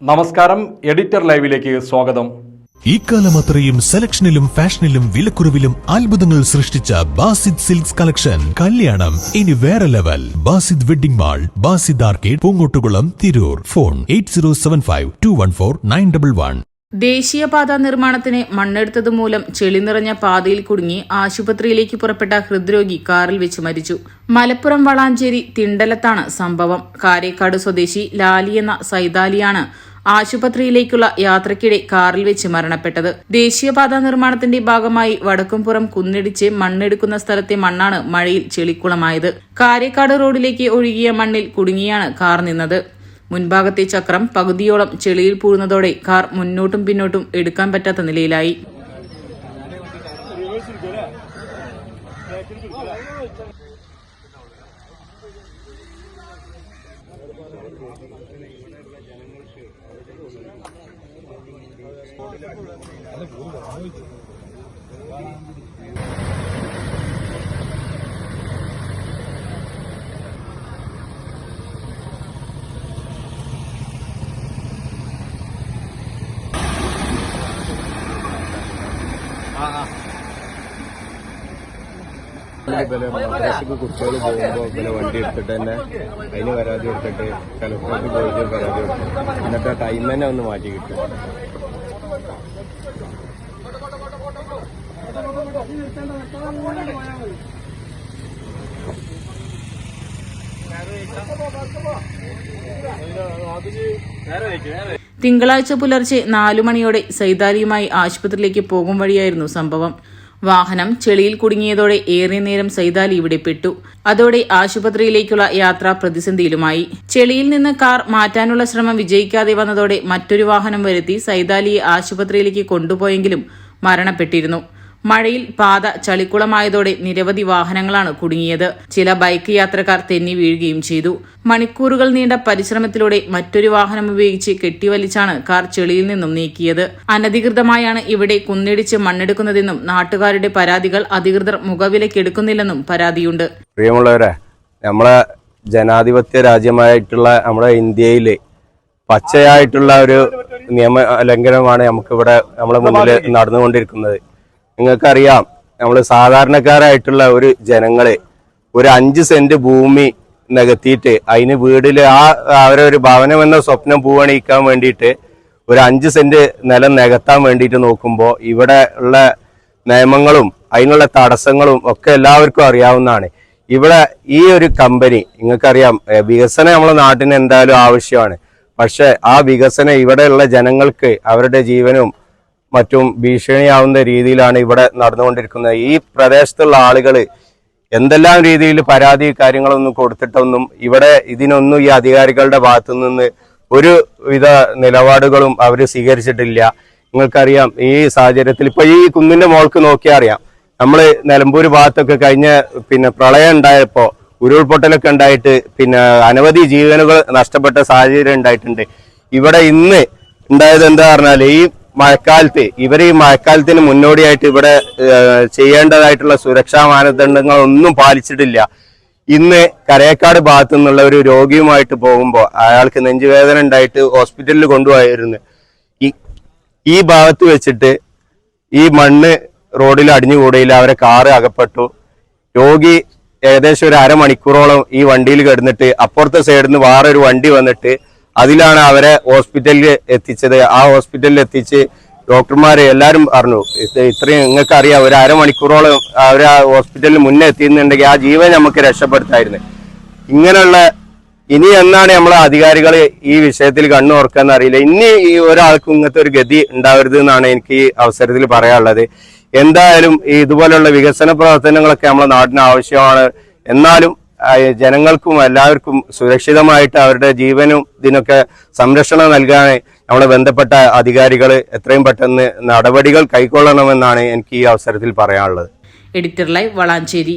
നമസ്കാരം എഡിറ്റർ ലൈവിലേക്ക് സ്വാഗതം. ഇക്കാലം അത്രയും സെലക്ഷനിലും ഫാഷനിലും വിലക്കുറവിലും അത്ഭുതങ്ങൾ സൃഷ്ടിച്ച ബാസിദ് സിൽക്സ് കളക്ഷൻ. കല്യാണം ഇനി വേറെ level. Basid wedding mall Basid arcade Poongottukulam Tirur. Phone eight zero seven five two one four nine double one. ദേശീയപാത നിർമ്മാണത്തിന് മണ്ണെടുത്തത് മൂലം ചെളി നിറഞ്ഞ പാതയിൽ കുടുങ്ങി ആശുപത്രിയിലേക്ക് പുറപ്പെട്ട ഹൃദ്രോഗി കാറിൽ വെച്ച് മരിച്ചു. മലപ്പുറം വളാഞ്ചേരി തിണ്ടലത്താണ് സംഭവം. കാരേക്കാട് സ്വദേശി ലാലി എന്ന സൈതാലിയാണ് ആശുപത്രിയിലേക്കുള്ള യാത്രയ്ക്കിടെ കാറിൽ വെച്ച് മരണപ്പെട്ടത്. ദേശീയപാത നിർമ്മാണത്തിന്റെ ഭാഗമായി വടക്കുംപുറം കുന്നിടിച്ച് മണ്ണെടുക്കുന്ന സ്ഥലത്തെ മണ്ണാണ് മഴയിൽ ചെളിക്കുളമായത്. കാരേക്കാട് റോഡിലേക്ക് ഒഴുകിയ മണ്ണിൽ കുടുങ്ങിയാണ് കാർ നിന്നത്. മുൻഭാഗത്തെ ചക്രം പകുതിയോളം ചെളിയിൽ പൂഴുന്നതോടെ കാർ മുന്നോട്ടും പിന്നോട്ടും എടുക്കാൻ പറ്റാത്ത നിലയിലായി. അല്ല ഇവലെ മദ്രസക്ക് കുട്ടികൾ പോകുമ്പോൾ ഇവലെ വണ്ടി എടുത്തിട്ട് തന്നെ അതിന് പരാതി കൊടുത്തിട്ട് കലക്ടർക്ക് പോയിട്ട് പരാതി കൊടുത്തു എന്നിട്ട് ടൈം തന്നെ ഒന്ന് മാറ്റി കിട്ടും. തിങ്കളാഴ്ച പുലർച്ചെ നാലു മണിയോടെ സൈതാലിയുമായി ആശുപത്രിയിലേക്ക് പോകും വഴിയായിരുന്നു സംഭവം. വാഹനം ചെളിയിൽ കുടുങ്ങിയതോടെ ഏറെ നേരം സൈതാലി ഇവിടെ പെട്ടു. അതോടെ ആശുപത്രിയിലേക്കുള്ള യാത്ര പ്രതിസന്ധിയിലുമായി. ചെളിയിൽ നിന്ന് കാർ മാറ്റാനുള്ള ശ്രമം വിജയിക്കാതെ വന്നതോടെ മറ്റൊരു വാഹനം വരുത്തി സൈതാലിയെ ആശുപത്രിയിലേക്ക് കൊണ്ടുപോയെങ്കിലും മരണപ്പെട്ടിരുന്നു. മഴയിൽ പാത ചളിക്കുളമായതോടെ നിരവധി വാഹനങ്ങളാണ് കുടുങ്ങിയത്. ചില ബൈക്ക് യാത്രക്കാർ തെന്നി വീഴുകയും ചെയ്തു. മണിക്കൂറുകൾ നീണ്ട പരിശ്രമത്തിലൂടെ മറ്റൊരു വാഹനം ഉപയോഗിച്ച് കെട്ടിവലിച്ചാണ് കാർ ചെളിയിൽ നിന്നും നീക്കിയത്. അനധികൃതമായാണ് ഇവിടെ കുന്നിടിച്ച് മണ്ണെടുക്കുന്നതെന്നും നാട്ടുകാരുടെ പരാതികൾ അധികൃതർ മുഖവിലക്കെടുക്കുന്നില്ലെന്നും പരാതിയുണ്ട്. പ്രിയമുള്ളവരെ നമ്മളെ ജനാധിപത്യ രാജ്യമായിട്ടുള്ള നമ്മുടെ ഇന്ത്യയിൽ പച്ചയായിട്ടുള്ള ഒരു നിയമ ലംഘനമാണ് നമുക്കിവിടെ നമ്മുടെ മുന്നിൽ നടന്നുകൊണ്ടിരിക്കുന്നത്. നിങ്ങൾക്കറിയാം നമ്മൾ സാധാരണക്കാരായിട്ടുള്ള ഒരു ജനങ്ങളെ ഒരു അഞ്ച് സെന്റ് ഭൂമി നികത്തിയിട്ട് അതിന് വീടിൽ ആ അവരെ ഒരു ഭവനം എന്ന സ്വപ്നം പൂവണിയിക്കാൻ വേണ്ടിയിട്ട് ഒരു അഞ്ച് സെന്റ് നിലം നികത്താൻ വേണ്ടിയിട്ട് നോക്കുമ്പോൾ ഇവിടെ ഉള്ള നിയമങ്ങളും അതിനുള്ള തടസ്സങ്ങളും ഒക്കെ എല്ലാവർക്കും അറിയാവുന്നതാണ്. ഇവിടെ ഈ ഒരു കമ്പനി നിങ്ങൾക്കറിയാം വികസനം നമ്മുടെ നാട്ടിന് എന്തായാലും ആവശ്യമാണ്. പക്ഷെ ആ വികസനം ഇവിടെയുള്ള ജനങ്ങൾക്ക് അവരുടെ ജീവനും മറ്റും ഭീഷണിയാവുന്ന രീതിയിലാണ് ഇവിടെ നടന്നുകൊണ്ടിരിക്കുന്നത്. ഈ പ്രദേശത്തുള്ള ആളുകൾ എന്തെല്ലാം രീതിയിൽ പരാതി കാര്യങ്ങളൊന്നും കൊടുത്തിട്ടൊന്നും ഇവിടെ ഇതിനൊന്നും ഈ അധികാരികളുടെ ഭാഗത്തു നിന്ന് ഒരു വിധ നിലപാടുകളും അവർ സ്വീകരിച്ചിട്ടില്ല. നിങ്ങൾക്കറിയാം ഈ സാഹചര്യത്തിൽ ഇപ്പൊ ഈ കുന്നിന്റെ മോൾക്ക് നോക്കിയാൽ അറിയാം. നമ്മൾ നിലമ്പൂർ ഭാഗത്തൊക്കെ കഴിഞ്ഞ പിന്നെ പ്രളയം ഉണ്ടായപ്പോൾ ഉരുൾപൊട്ടലൊക്കെ ഉണ്ടായിട്ട് പിന്നെ അനവധി ജീവനുകൾ നഷ്ടപ്പെട്ട സാഹചര്യം ഉണ്ടായിട്ടുണ്ട്. ഇവിടെ ഇന്ന് ഉണ്ടായത് എന്താ പറഞ്ഞാൽ ഈ മഴക്കാലത്ത് ഇവർ ഈ മഴക്കാലത്തിന് മുന്നോടിയായിട്ട് ഇവിടെ ചെയ്യേണ്ടതായിട്ടുള്ള സുരക്ഷാ മാനദണ്ഡങ്ങൾ ഒന്നും പാലിച്ചിട്ടില്ല. ഇന്ന് കരയക്കാട് ഭാഗത്തു നിന്നുള്ള ഒരു രോഗിയുമായിട്ട് പോകുമ്പോൾ അയാൾക്ക് നെഞ്ചുവേദന ഉണ്ടായിട്ട് ഹോസ്പിറ്റലിൽ കൊണ്ടുപോയിരുന്നു ഈ ഭാഗത്ത് വെച്ചിട്ട് ഈ മണ്ണ് റോഡിൽ അടിഞ്ഞു അടിഞ്ഞുകൂടിയില്ല അവരെ കാറ് അകപ്പെട്ടു. രോഗി ഏകദേശം ഒരു അരമണിക്കൂറോളം ഈ വണ്ടിയിൽ കിടന്നിട്ട് അപ്പുറത്തെ സൈഡിൽ നിന്ന് വേറെ ഒരു വണ്ടി വന്നിട്ട് അതിലാണ് അവരെ ഹോസ്പിറ്റലിൽ എത്തിച്ചത്. ആ ഹോസ്പിറ്റലിൽ എത്തിച്ച് ഡോക്ടർമാരെ എല്ലാവരും പറഞ്ഞു ഇത്രയും നിങ്ങൾക്ക് അറിയാം ഒരു അരമണിക്കൂറോളം അവർ ആ ഹോസ്പിറ്റലിൽ മുന്നേ എത്തിയെന്നുണ്ടെങ്കിൽ ആ ജീവൻ നമുക്ക് രക്ഷപ്പെടുത്തായിരുന്നു. ഇങ്ങനെയുള്ള ഇനി എന്നാണ് നമ്മളെ അധികാരികൾ ഈ വിഷയത്തിൽ കണ്ണു ഓർക്കാന്ന് അറിയില്ല. ഇനി ഈ ഒരാൾക്കും ഇങ്ങനത്തെ ഒരു ഗതി ഉണ്ടാവരുത് എന്നാണ് എനിക്ക് ഈ അവസരത്തിൽ പറയാനുള്ളത്. എന്തായാലും ഇതുപോലുള്ള വികസന പ്രവർത്തനങ്ങളൊക്കെ നമ്മളെ നാടിന് ആവശ്യമാണ്. എന്നാലും ജനങ്ങൾക്കും എല്ലാവർക്കും സുരക്ഷിതമായിട്ട് അവരുടെ ജീവനും ഇതിനൊക്കെ സംരക്ഷണം നൽകാൻ നമ്മളെ ബന്ധപ്പെട്ട അധികാരികൾ എത്രയും പെട്ടെന്ന് നടപടികൾ കൈക്കൊള്ളണമെന്നാണ് എനിക്ക് ഈ അവസരത്തിൽ പറയാനുള്ളത്. Editor live Valanchery.